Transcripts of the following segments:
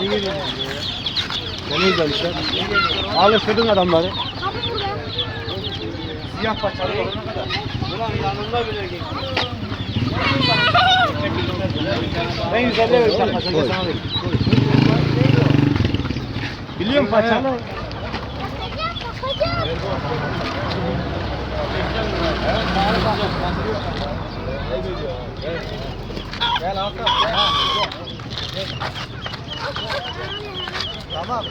Ne geliyorsun ya? Ne güzel işte. Alıştırdın adamları. Siyah paçalı olana kadar. Ulan yanında bile geçti. Ben 150 vereceğim paçayı sana vereyim. Biliyorum paçalı. Gel Hakan. Tamam.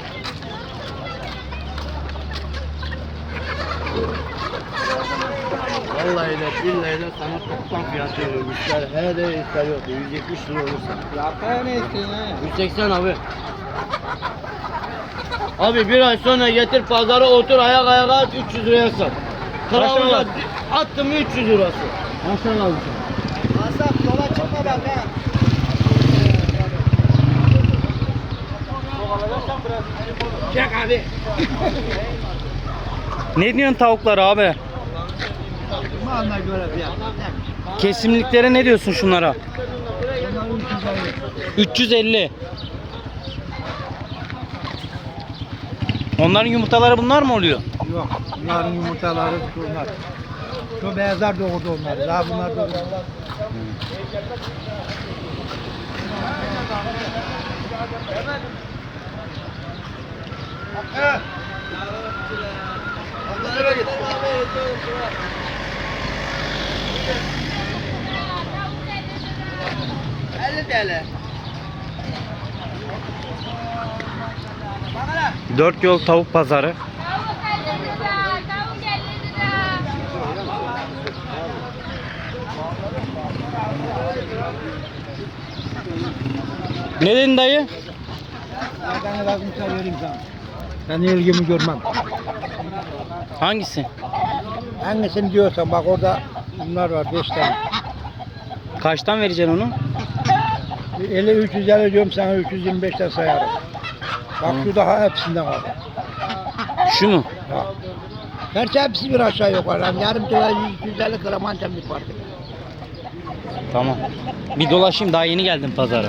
Vallahi de billahi de sana toplam fiyatı vermişler. He de ister yok. 170 lira olursa. Yakaya ne istiyorsun ha? 180 abi. Abi bir ay sonra getir pazara otur ayak ayağa at 300 liraya sat. Kralına attım mı 300 lirası. Hasan abi. Asaf yola çıkma bak ha. Çek abi. Ne diyorsun tavuklara abi? Malına göre fiyat. Kesimliklere ne diyorsun şunlara? 350. Onların yumurtaları bunlar mı oluyor? Yok. Bunların yumurtaları bunlar. Şu beyazlar doğurdu onları. Daha bunlar doğurdu. Dört yol tavuk pazarı. Tavuk 50 lira. Tavuk 50 lira. Ne dedin dayı? Nereden lazımsa vereyim sana. Ben ilgimi görmem. Hangisi? Hangisini diyorsan bak orada bunlar var 5 tane. Kaçtan vereceksin onu? 50 350 diyorum sana 325'ten sayarım. Bak şu daha hepsinden var. Şu mu? Ha. Gerçi hepsi bir aşağı yukarı. Yani yarım kilo 150 gram ancak bir fark. Tamam. Bir dolaşayım daha yeni geldim pazara.